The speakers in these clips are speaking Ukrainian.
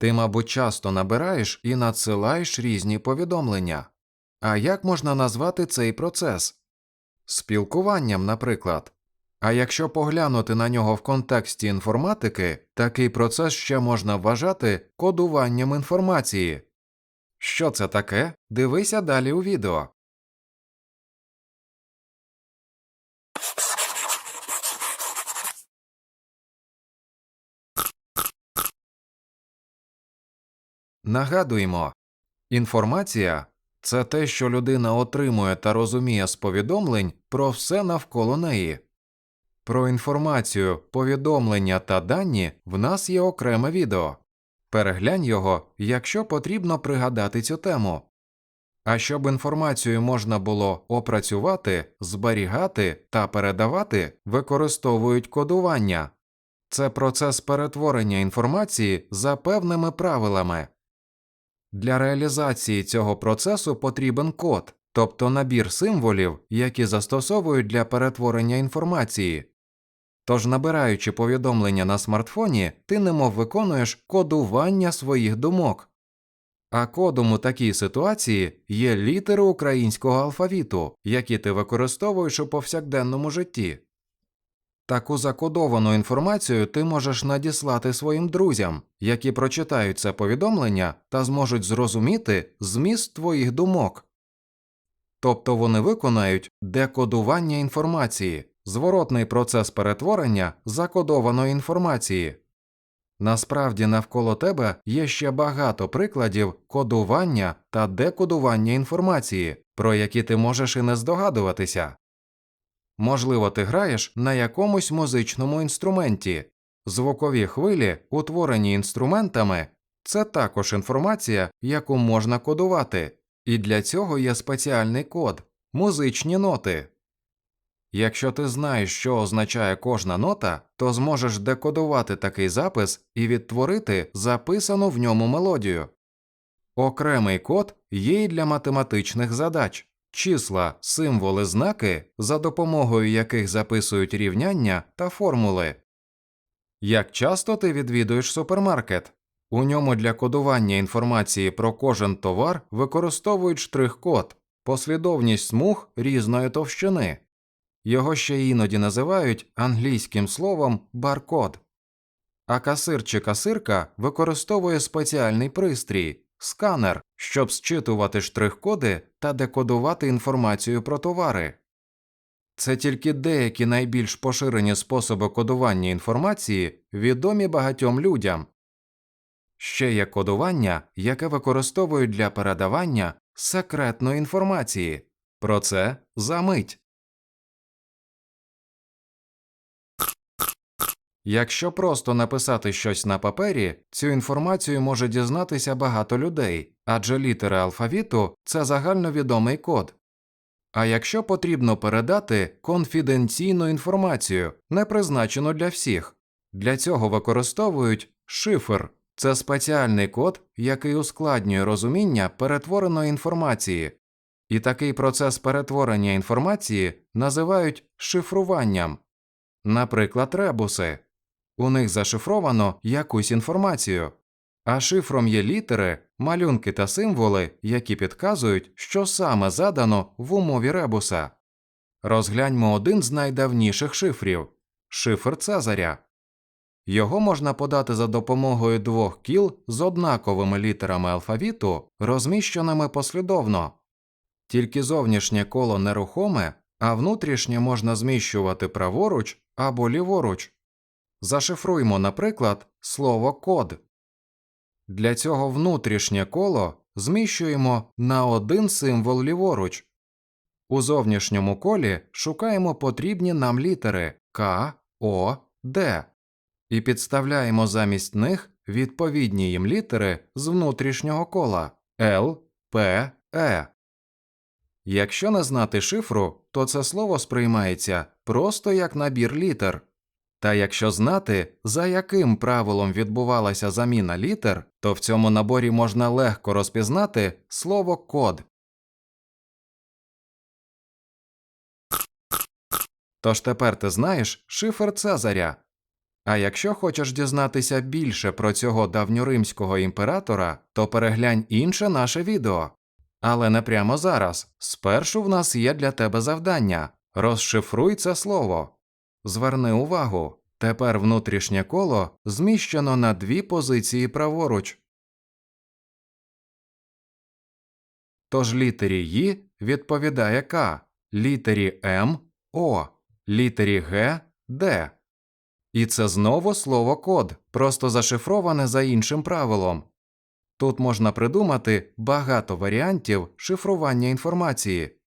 Ти, мабуть, часто набираєш і надсилаєш різні повідомлення. А як можна назвати цей процес? Спілкуванням, наприклад. А якщо поглянути на нього в контексті інформатики, такий процес ще можна вважати кодуванням інформації. Що це таке? Дивися далі у відео. Нагадуємо, інформація це те, що людина отримує та розуміє з повідомлень про все навколо неї. Про інформацію, повідомлення та дані в нас є окреме відео. Переглянь його, якщо потрібно пригадати цю тему. А щоб інформацію можна було опрацювати, зберігати та передавати, використовують кодування. Це процес перетворення інформації за певними правилами. Для реалізації цього процесу потрібен код, тобто набір символів, які застосовують для перетворення інформації. Тож, набираючи повідомлення на смартфоні, ти немов виконуєш кодування своїх думок. А кодом у такій ситуації є літери українського алфавіту, які ти використовуєш у повсякденному житті. Таку закодовану інформацію ти можеш надіслати своїм друзям, які прочитають це повідомлення та зможуть зрозуміти зміст твоїх думок. Тобто вони виконають декодування інформації, зворотний процес перетворення закодованої інформації. Насправді навколо тебе є ще багато прикладів кодування та декодування інформації, про які ти можеш і не здогадуватися. Можливо, ти граєш на якомусь музичному інструменті. Звукові хвилі, утворені інструментами, це також інформація, яку можна кодувати, і для цього є спеціальний код музичні ноти. Якщо ти знаєш, що означає кожна нота, то зможеш декодувати такий запис і відтворити записану в ньому мелодію. Окремий код є й для математичних задач числа, символи, знаки, за допомогою яких записують рівняння та формули. Як часто ти відвідуєш супермаркет? У ньому для кодування інформації про кожен товар використовують штрих-код, послідовність смуг різної товщини. Його ще іноді називають англійським словом баркод. А касир чи касирка використовує спеціальний пристрій сканер, щоб зчитувати штрих-коди та декодувати інформацію про товари. Це тільки деякі найбільш поширені способи кодування інформації, відомі багатьом людям. Ще є кодування, яке використовують для передавання секретної інформації. Про це за мить. Якщо просто написати щось на папері, цю інформацію може дізнатися багато людей, адже літери алфавіту це загальновідомий код. А якщо потрібно передати конфіденційну інформацію, не призначену для всіх, для цього використовують шифр це спеціальний код, який ускладнює розуміння перетвореної інформації, і такий процес перетворення інформації називають шифруванням, наприклад, ребуси. У них зашифровано якусь інформацію, а шифром є літери, малюнки та символи, які підказують, що саме задано в умові ребуса. Розгляньмо один з найдавніших шифрів шифр Цезаря. Його можна подати за допомогою двох кіл з однаковими літерами алфавіту, розміщеними послідовно. Тільки зовнішнє коло нерухоме, а внутрішнє можна зміщувати праворуч або ліворуч. Зашифруймо, наприклад, слово код. Для цього внутрішнє коло зміщуємо на один символ ліворуч. У зовнішньому колі шукаємо потрібні нам літери К, О, Д і підставляємо замість них відповідні їм літери з внутрішнього кола Л, П, Е. Якщо не знати шифру, то це слово сприймається просто як набір літер. Та якщо знати, за яким правилом відбувалася заміна літер, то в цьому наборі можна легко розпізнати слово код. Тож тепер ти знаєш шифр Цезаря. А якщо хочеш дізнатися більше про цього давньоримського імператора, то переглянь інше наше відео. Але не прямо зараз. Спершу в нас є для тебе завдання. Розшифруй це слово. Зверни увагу. Тепер внутрішнє коло зміщено на дві позиції праворуч. Тож літері «Ї» відповідає К, літері М О, літері Г Д. І це знову слово код, просто зашифроване за іншим правилом. Тут можна придумати багато варіантів шифрування інформації.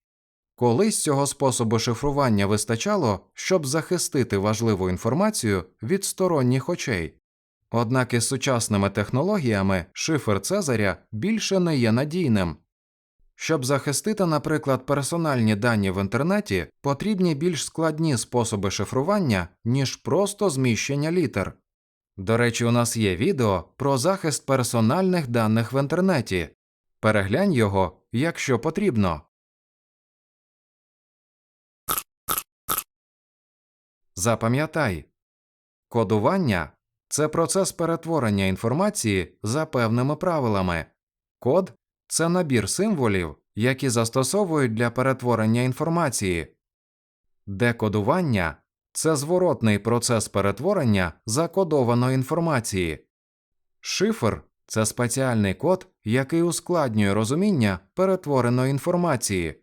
Колись цього способу шифрування вистачало, щоб захистити важливу інформацію від сторонніх очей. Однак із сучасними технологіями шифр Цезаря більше не є надійним. Щоб захистити, наприклад, персональні дані в інтернеті, потрібні більш складні способи шифрування, ніж просто зміщення літер. До речі, у нас є відео про захист персональних даних в інтернеті. Переглянь його, якщо потрібно. Запам'ятай, кодування це процес перетворення інформації за певними правилами. Код це набір символів, які застосовують для перетворення інформації. Декодування це зворотний процес перетворення закодованої інформації. Шифр це спеціальний код, який ускладнює розуміння перетвореної інформації.